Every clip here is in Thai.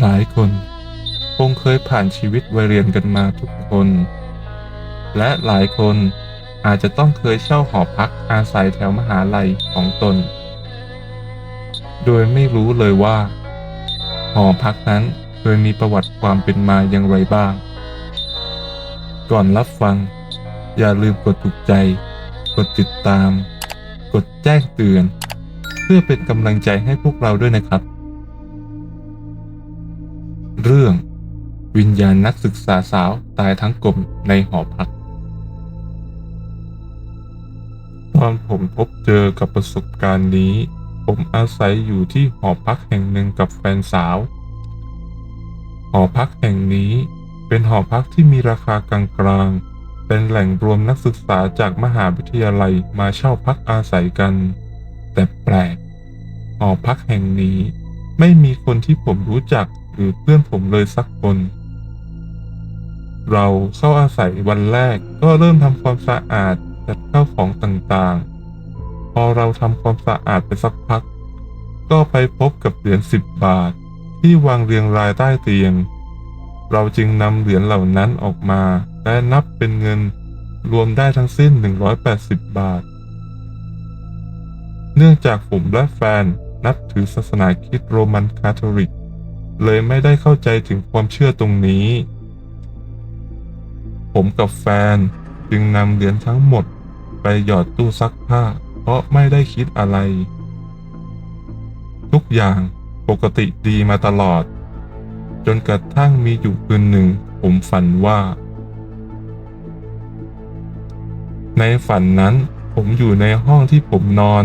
หลายคนคงเคยผ่านชีวิตวัยเรียนกันมาทุกคน และหลายคนอาจจะต้องเคยเช่าหอพักอาศัยแถวมหาลัยของตน โดยไม่รู้เลยว่า หอพักนั้นเคยมีประวัติความเป็นมาอย่างไรบ้าง ก่อนรับฟัง อย่าลืมกดถูกใจ กดติดตาม กดแจ้งเตือน เพื่อเป็นกำลังใจให้พวกเราด้วยนะครับ เรื่อง วิญญาณนักศึกษาสาวตายทั้งกลมในหอพัก ตอนผมพบเจอกับประสบการณ์นี้ ผมอาศัยอยู่ที่หอพักแห่งหนึ่งกับแฟนสาว หอพักแห่งนี้เป็นหอพักที่มีราคากลางๆ เป็นแหล่งรวมนักศึกษาจากมหาวิทยาลัยมาเช่าพักอาศัยกัน แต่แปลก หอพักแห่งนี้ไม่มีคนที่ผมรู้จัก รือเพื่อนผมเลยสักคน เราเข้าอาศัยวันแรกก็เริ่มทำความสะอาดจัดข้าวของต่างๆ พอเราทำความสะอาดไปสักพัก ก็ไปพบกับเหรียญสิบบาท ที่วางเรียงรายใต้เตียง เราจึงนำเหรียญเหล่านั้นออกมา และนับเป็นเงินรวมได้ทั้งสิ้น 180 บาท เนื่องจากผมและแฟนนับถือศาสนาคริสต์โรมันคาทอลิก เลยไม่ได้เข้าใจถึงความเชื่อตรงนี้ ผมกับแฟนจึงนำเหรียญทั้งหมดไปหยอดตู้ซักผ้า เพราะไม่ได้คิดอะไร ทุกอย่างปกติดีมาตลอด จนกระทั่งมีอยู่คืนหนึ่ง ผมฝันว่า ในฝันนั้นผมอยู่ในห้องที่ผมนอน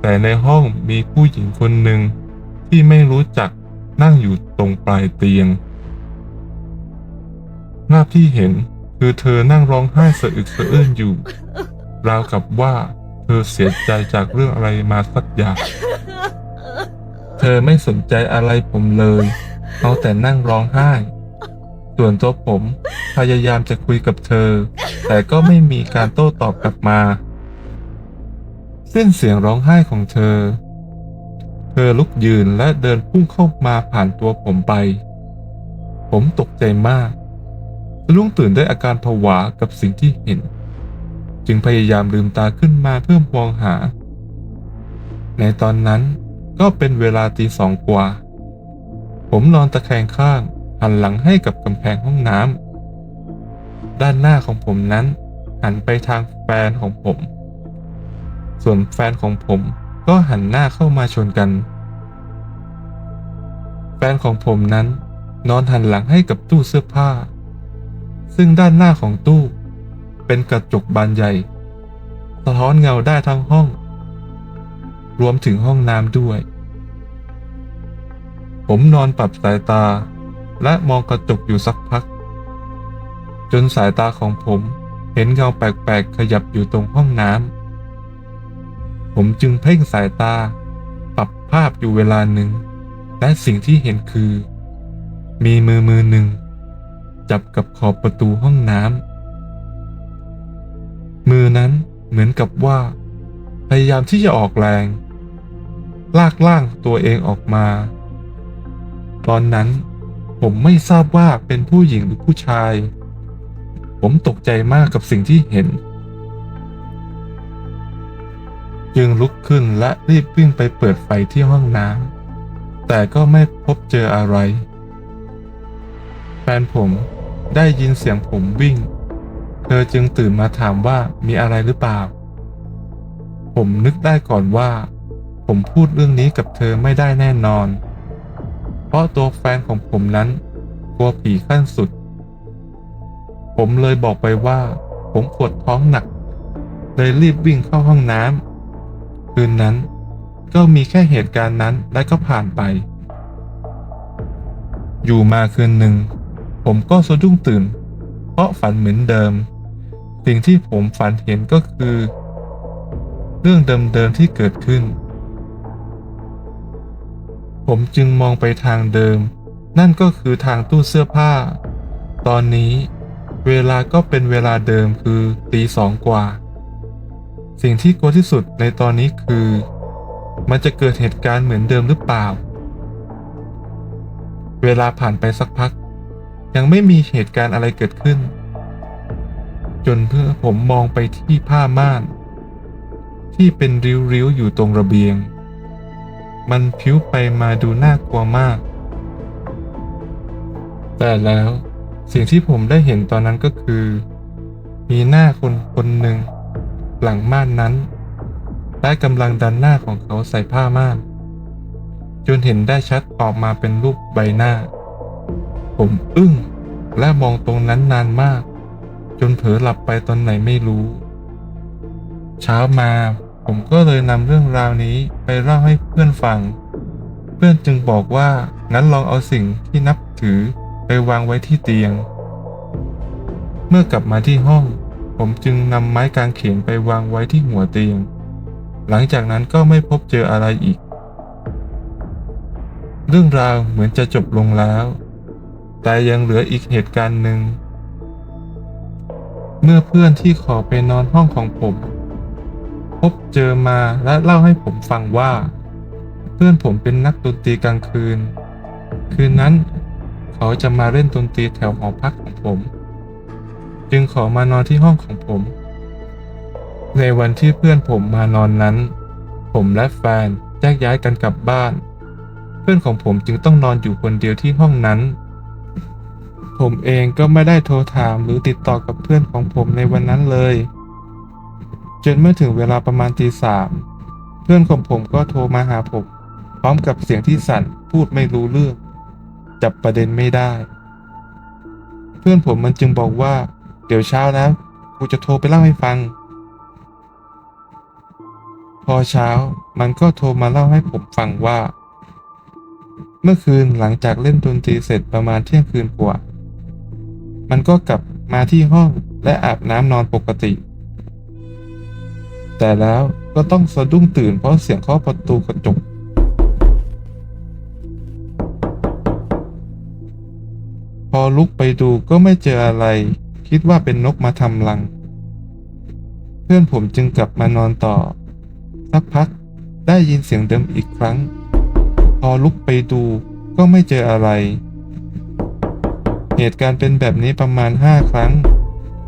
แต่ในห้องมีผู้หญิงคนหนึ่งที่ไม่รู้จัก นั่งอยู่ตรงปลายเตียงภาพที่เห็นคือเธอนั่งร้องไห้สะอึกสะอื้นอยู่ ราวกับว่าเธอเสียใจจากเรื่องอะไรมาสักอย่าง เธอไม่สนใจอะไรผมเลย เอาแต่นั่งร้องไห้ ส่วนตัวผมพยายามจะคุยกับเธอ แต่ก็ไม่มีการโต้ตอบกลับมาสิ้นเสียงร้องไห้ของเธอ เธอลุกยืนและเดินพุ่งเข้ามาผ่านตัวผมไป ผมตกใจมากสะดุ้งตื่นด้วยอาการผวากับสิ่งที่เห็น จึงพยายามลืมตาขึ้นมาเพื่อมองหา ในตอนนั้นก็เป็นเวลาตีสองกว่า ผมนอนตะแคงข้างหันหลังให้กับกำแพงห้องน้ำด้านหน้าของผมนั้นหันไปทางแฟนของผม ส่วนแฟนของผม ก็หันหน้าเข้ามาชนกัน แฟนของผมนั้นนอนหันหลังให้กับตู้เสื้อผ้า ซึ่งด้านหน้าของตู้ เป็นกระจกบานใหญ่ สะท้อนเงาได้ทั้งห้อง รวมถึงห้องน้ำด้วย ผมนอนปรับสายตาและมองกระจกอยู่สักพัก จนสายตาของผมเห็นเงาแปลกๆขยับอยู่ตรงห้องน้ำ ผมจึงเพ่งสายตา ปรับภาพอยู่เวลาหนึ่ง และสิ่งที่เห็นคือ มีมือมือหนึ่ง จับกับขอบประตูห้องน้ำมือนั้นเหมือนกับว่า พยายามที่จะออกแรง ลากล่างตัวเองออกมา ตอนนั้นผมไม่ทราบว่าเป็นผู้หญิงหรือผู้ชาย ผมตกใจมากกับสิ่งที่เห็น จึงลุกขึ้นและรีบวิ่งไปเปิดไฟที่ห้องน้ำแต่ก็ไม่พบเจออะไร แฟนผมได้ยินเสียงผมวิ่ง เธอจึงตื่นมาถามว่ามีอะไรหรือเปล่า ผมนึกได้ก่อนว่า ผมพูดเรื่องนี้กับเธอไม่ได้แน่นอน เพราะตัวแฟนของผมนั้นกลัวผีขั้นสุด ผมเลยบอกไปว่า ผมปวดท้องหนัก เลยรีบวิ่งเข้าห้องน้ำ คืนนั้น ก็มีแค่เหตุการณ์นั้นและก็ผ่านไป อยู่มาคืนหนึ่ง ผมก็สะดุ้งตื่น เพราะฝันเหมือนเดิม สิ่งที่ผมฝันเห็นก็คือ เรื่องเดิมๆที่เกิดขึ้น ผมจึงมองไปทางเดิม นั่นก็คือทางตู้เสื้อผ้า ตอนนี้เวลาก็เป็นเวลาเดิมคือตีสองกว่า สิ่งที่กลัวที่สุดในตอนนี้คือ มันจะเกิดเหตุการณ์เหมือนเดิมหรือเปล่า เวลาผ่านไปสักพัก ยังไม่มีเหตุการณ์อะไรเกิดขึ้น จนเพื่อผมมองไปที่ผ้าม่าน ที่เป็นริ้วๆอยู่ตรงระเบียง มันพิ้วไปมาดูน่ากลัวมาก แต่แล้วสิ่งที่ผมได้เห็นตอนนั้นก็คือ มีหน้าคนคนหนึ่ง หลังม่านนั้น และกำลังดันหน้าของเขาใส่ผ้าม่าน จนเห็นได้ชัดออกมาเป็นรูปใบหน้า ผมอึ้งและมองตรงนั้นนานมาก จนเผลอหลับไปตอนไหนไม่รู้ เช้ามาผมก็เลยนำเรื่องราวนี้ไปเล่าให้เพื่อนฟัง เพื่อนจึงบอกว่างั้นลองเอาสิ่งที่นับถือไปวางไว้ที่เตียง เมื่อกลับมาที่ห้อง ผมจึงนำไม้กางเขนไปวางไว้ที่หัวเตียง หลังจากนั้นก็ไม่พบเจออะไรอีก เรื่องราวเหมือนจะจบลงแล้ว แต่ยังเหลืออีกเหตุการณ์หนึ่ง เมื่อเพื่อนที่ขอไปนอนห้องของผม พบเจอมาและเล่าให้ผมฟังว่า เพื่อนผมเป็นนักดนตรีกลางคืน คืนนั้นเขาจะมาเล่นดนตรีแถวหอพักของผม จึงขอมานอนที่ห้องของผม ในวันที่เพื่อนผมมานอนนั้น ผมและแฟนแยกย้ายกันกลับบ้าน เพื่อนของผมจึงต้องนอนอยู่คนเดียวที่ห้องนั้น ผมเองก็ไม่ได้โทรถามหรือติดต่อกับเพื่อนของผมในวันนั้นเลย จนเมื่อถึงเวลาประมาณตีสามเพื่อนของผมก็โทรมาหาผม พร้อมกับเสียงที่สั่นพูดไม่รู้เรื่อง จับประเด็นไม่ได้ เพื่อนผมมันจึงบอกว่า เดี๋ยวเช้านะ กูจะโทรไปเล่าให้ฟัง พอเช้ามันก็โทรมาเล่าให้ผมฟังว่า เมื่อคืนหลังจากเล่นดนตรีเสร็จประมาณเที่ยงคืนกว่า มันก็กลับมาที่ห้องและอาบน้ำนอนปกติ แต่แล้วก็ต้องสะดุ้งตื่นเพราะเสียงเคาะประตูกระจกพอลุกไปดูก็ไม่เจออะไร คิดว่าเป็นนกมาทำรัง เพื่อนผมจึงกลับมานอนต่อ สักพักได้ยินเสียงเดิมอีกครั้ง พอลุกไปดูก็ไม่เจออะไร เหตุการณ์เป็นแบบนี้ประมาณห้าครั้ง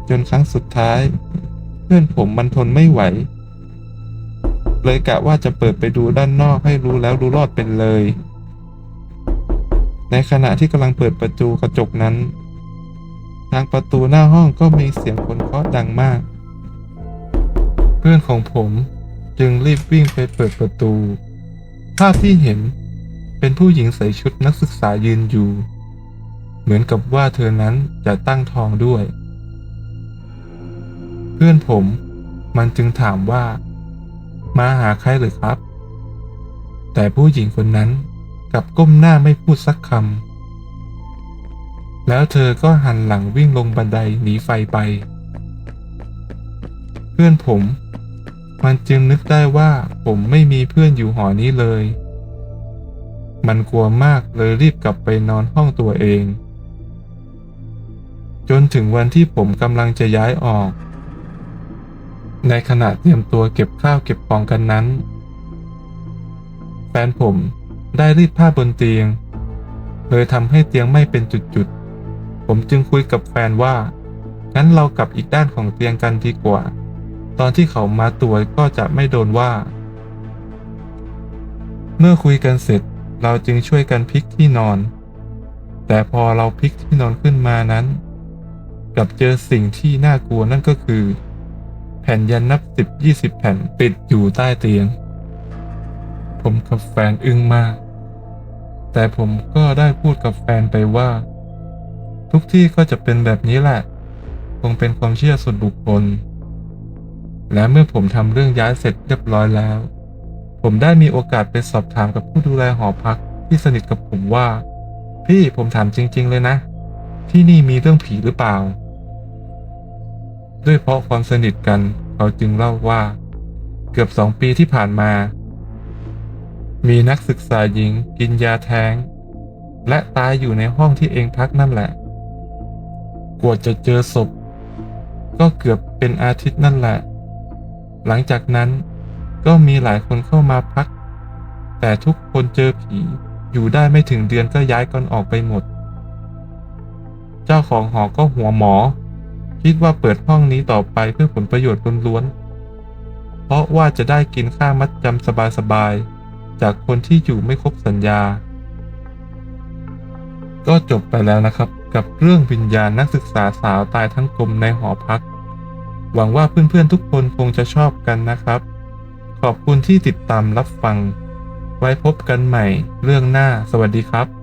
จนครั้งสุดท้าย เพื่อนผมมันทนไม่ไหว เลยกะว่าจะเปิดไปดูด้านนอกให้รู้แล้วรู้รอดเป็นเลย ในขณะที่กำลังเปิดประตูกระจกนั้น ทางประตูหน้าห้องก็มีเสียงคนเคาะดังมาก เพื่อนของผมจึงรีบวิ่งไปเปิดประตู ภาพที่เห็นเป็นผู้หญิงใส่ชุดนักศึกษายืนอยู่ เหมือนกับว่าเธอนั้นจะตั้งท้องด้วย เพื่อนผมมันจึงถามว่า มาหาใครหรือครับ แต่ผู้หญิงคนนั้นกลับก้มหน้าไม่พูดสักคำ แล้วเธอก็หันหลังวิ่งลงบันไดหนีไฟไป เพื่อนผม มันจึงนึกได้ว่าผมไม่มีเพื่อนอยู่หอนี้เลย มันกลัวมากเลยรีบกลับไปนอนห้องตัวเอง จนถึงวันที่ผมกำลังจะย้ายออก ในขณะเตรียมตัวเก็บข้าวเก็บของกันนั้น แฟนผมได้รีดผ้าบนเตียงเลยทำให้เตียงไม่เป็นจุดๆ ผมจึงคุยกับแฟนว่า งั้นเรากลับอีกด้านของเตียงกันดีกว่า ตอนที่เขามาตัวจก็จะไม่โดนว่า เมื่อคุยกันเสร็จเราจึงช่วยกันพลิกที่นอน แต่พอเราพลิกที่นอนขึ้นมานั้น กลับเจอสิ่งที่น่ากลัวนั่นก็คือ แผ่นยันนับสิบยี่สิบแผ่นติดอยู่ใต้เตียง ผมกับแฟนอึ้งมาก แต่ผมก็ได้พูดกับแฟนไปว่า ทุกที่ก็จะเป็นแบบนี้แหละ คงเป็นความเชื่อส่วนบุคคล และเมื่อผมทำเรื่องย้ายเสร็จเรียบร้อยแล้ว ผมได้มีโอกาสไปสอบถามกับผู้ดูแลหอพักที่สนิทกับผมว่า พี่ผมถามจริง ๆ เลยนะ ที่นี่มีเรื่องผีหรือเปล่า ด้วยเพราะความสนิทกันเขาจึงเล่าว่า เกือบสองปีที่ผ่านมา มีนักศึกษาหญิงกินยาแท้ง และตายอยู่ในห้องที่เองพักนั่นแหละ กว่าจะเจอศพ ก็เกือบเป็นอาทิตย์นั่นแหละ หลังจากนั้นก็มีหลายคนเข้ามาพัก แต่ทุกคนเจอผีอยู่ได้ไม่ถึงเดือนก็ย้ายกันออกไปหมด เจ้าของหอก็หัวหมอ คิดว่าเปิดห้องนี้ต่อไปเพื่อผลประโยชน์ล้วนๆเพราะว่าจะได้กินค่ามัดจำสบายๆจากคนที่อยู่ไม่ครบสัญญา ก็จบไปแล้วนะครับ กับเรื่องวิญญาณนักศึกษาสาวตายทั้งกลมในหอพัก หวังว่าเพื่อนๆทุกคนคงจะชอบกันนะครับ ขอบคุณที่ติดตามรับฟัง ไว้พบกันใหม่เรื่องหน้าสวัสดีครับ